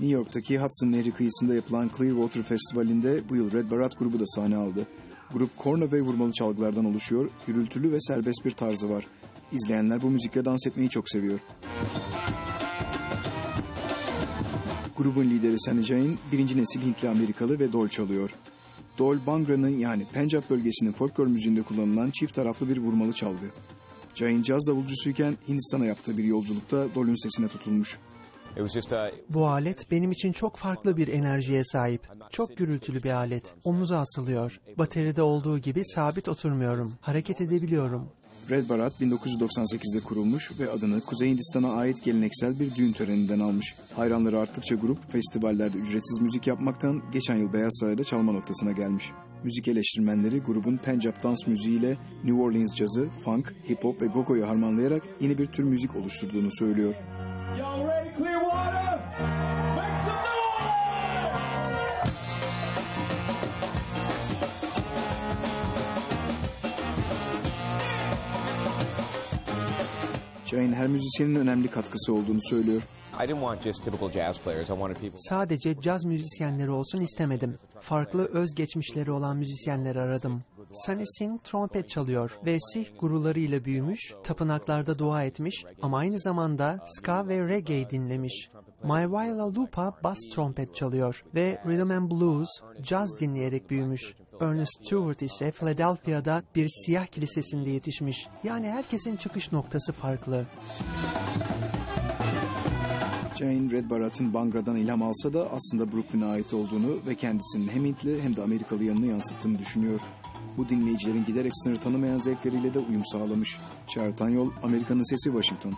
New York'taki Hudson Nehri kıyısında yapılan Clearwater Festivali'nde bu yıl Red Barat grubu da sahne aldı. Grup korna ve vurmalı çalgılardan oluşuyor, gürültülü ve serbest bir tarzı var. İzleyenler bu müzikle dans etmeyi çok seviyor. Grubun lideri Sunny Jain, birinci nesil Hintli Amerikalı ve dol çalıyor. Dol, Bhangra'nın yani Pencap bölgesinin folklor müziğinde kullanılan çift taraflı bir vurmalı çalgı. Jain caz davulcusuyken Hindistan'a yaptığı bir yolculukta Dol'ün sesine tutulmuş. A Bu alet benim için çok farklı bir enerjiye sahip. Çok gürültülü bir alet. Omuza asılıyor. Bateride olduğu gibi sabit oturmuyorum. Hareket edebiliyorum. Red Barat 1998'de kurulmuş ve adını Kuzey Hindistan'a ait geleneksel bir düğün töreninden almış. Hayranları arttıkça grup festivallerde ücretsiz müzik yapmaktan geçen yıl Beyaz Saray'da çalma noktasına gelmiş. Müzik eleştirmenleri grubun Pencap dans müziğiyle New Orleans cazı, funk, hip hop ve gogo'yu harmanlayarak yeni bir tür müzik oluşturduğunu söylüyor. Y'all ready, Clearwater? Make some noise! Jain her müzisyenin önemli katkısı olduğunu söylüyor. Sadece caz müzisyenleri olsun istemedim. Farklı özgeçmişleri olan müzisyenleri aradım. Sunny Singh trompet çalıyor ve Sih gurularıyla büyümüş, tapınaklarda dua etmiş ama aynı zamanda ska ve reggae dinlemiş. Maiwala Lupa bas trompet çalıyor ve rhythm and blues, caz dinleyerek büyümüş. Ernest Stewart ise Philadelphia'da bir siyah kilisesinde yetişmiş. Yani herkesin çıkış noktası farklı. Jane Red Barat'ın Bangra'dan ilham alsa da aslında Brooklyn'e ait olduğunu ve kendisinin hem Hintli hem de Amerikalı yanını yansıttığını düşünüyor. Bu dinleyicilerin giderek sınır tanımayan zevkleriyle de uyum sağlamış. Çağrı Tanyol, Amerika'nın Sesi Washington.